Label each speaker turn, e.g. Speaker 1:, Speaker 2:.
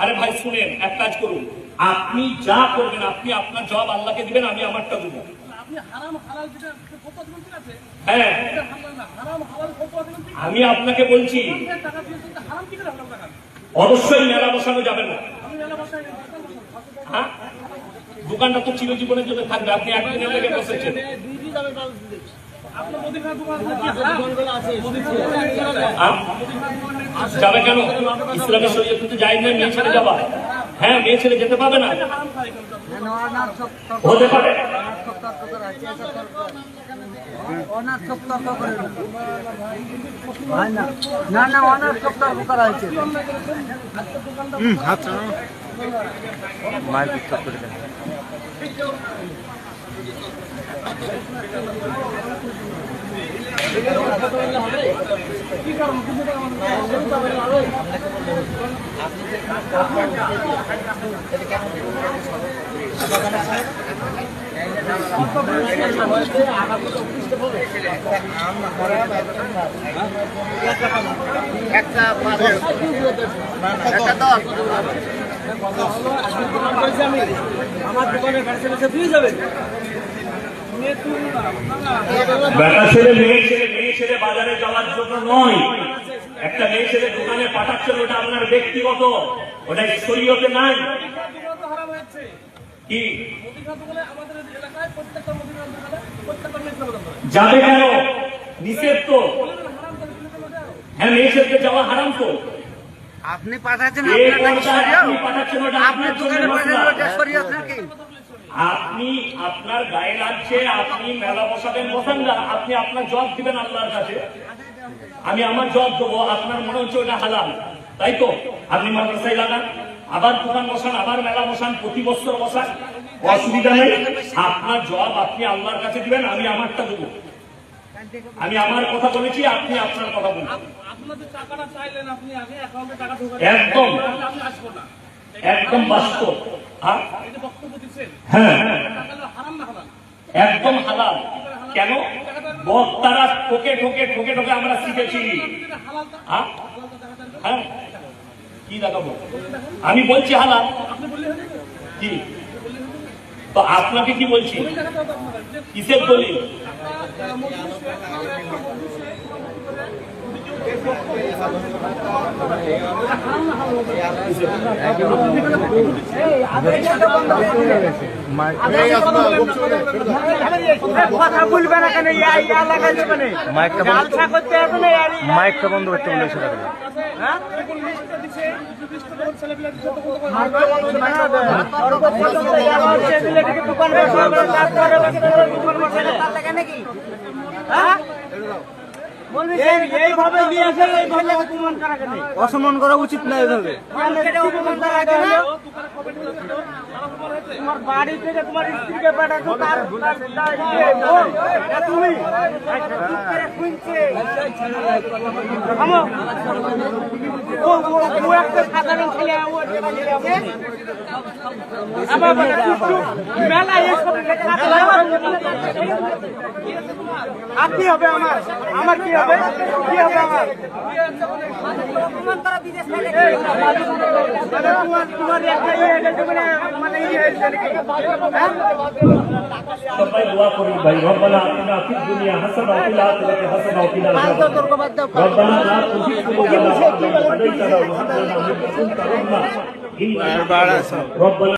Speaker 1: আরে ভাই শুনেন এক কাজ করুন। আপনি যা করবেন আপনি আপনার জব আল্লাহকে দিবেন আমি আমারটা দেবো। হ্যাঁ। আমি আপনাকে বলছি অবশ্যই মেলা বসানো যাবে না। হ্যাঁ? দোকানটা তো চিরজীবনের জন্য থাকবে আপনি একদিনের লেগে বসেছেন। যাবে কেন? ইসলামের শরীরে কিন্তু যাই না মেয়ে ছেলে যাবা হ্যাঁ মেয়ে ছেলে যেতে পাবে না। হতে পারে।
Speaker 2: অনার্থক তর্ক করে না না না তর্ক করা আমার দোকানে গাড়ি চালিয়ে দিয়ে যাবে
Speaker 1: বেটা ছেলে মেয়ে ছেলে মেয়ে ছেলে বাজারে যাওয়ার জন্য নয় একটা মেয়ে ছেলে দোকানে পাঠাচ্ছেন ওটা আপনার ব্যক্তিগত ওটা শরীয়তে নাই কি। যাবে কেন নিষেধ তো? হ্যাঁ মেয়ে ছেলেকে যাওয়া হারাম তো
Speaker 2: আপনি পাঠাচ্ছেন?
Speaker 1: আপনি পাঠাচ্ছেন ওটা আপনার
Speaker 2: দোকানে পাঠাচ্ছেন ওটা শরীয়ত নাকি
Speaker 1: আপনি আপনার গায়ে লাগছে আপনি মেলা বসাবেন বসান না আপনি আপনার জব দিবেন আল্লাহর কাছে। আমি আমার জব দেবো আপনার মনে হচ্ছে ওটা হালাল। তাই তো? আপনি মাদ্রাসায় লাগান আবার দোকান বসান আবার মেলা বসান প্রতি বছর বসান। অসুবিধা নেই। আপনার জব আপনি আল্লাহর কাছে দিবেন আমি আমারটা দেবো। আমি আমার কথা বলেছি আপনি আপনার কথা বলুন। একদম। একদম বাস্তব। হ্যাঁ? হ্যাঁ। একদম হালাল। কেন? বক্তারা ঠোকে ঠোকে ঠোকে ঠোকে আমরা শিখেছি। হ্যাঁ? হ্যাঁ। কি দেখাবো? আমি বলছি হালাল? কি? তো আপনাকে কি বলছি? কিসের দলিল
Speaker 3: একটা মজলিসে আমাদের একটা মজলিসে
Speaker 2: কথা বলবে না কেন ইয়া ইয়া লাগাইছে কেন
Speaker 4: মাইকটা বন্ধ করতে বলে সেটা
Speaker 2: দোকান অসম্মান করা উচিত না এভাবে। তোমার বাড়ি থেকে তোমার স্ত্রীকে পাঠাতো তার তুমি। কি হবে আমার। আমার। কি হবে? কি হবে আমার? তোমার তোমার একটা ইয়ে মানে মানে ইয়ে? হ্যাঁ?
Speaker 1: সবাই দোয়া করুন ভাই রব্বানা আতিনা ফিদ দুনিয়া হাসানা ওয়া ফিল আখিরাতি হাসানা ওয়া কিনা আযাবান রব্বানা লা তুযিগ কুলুবানা বা'দা ইয হাদাইতানা ওয়া হাব লানা মিন লাদুনকা রাহমা ইন্নাকা রব্বানা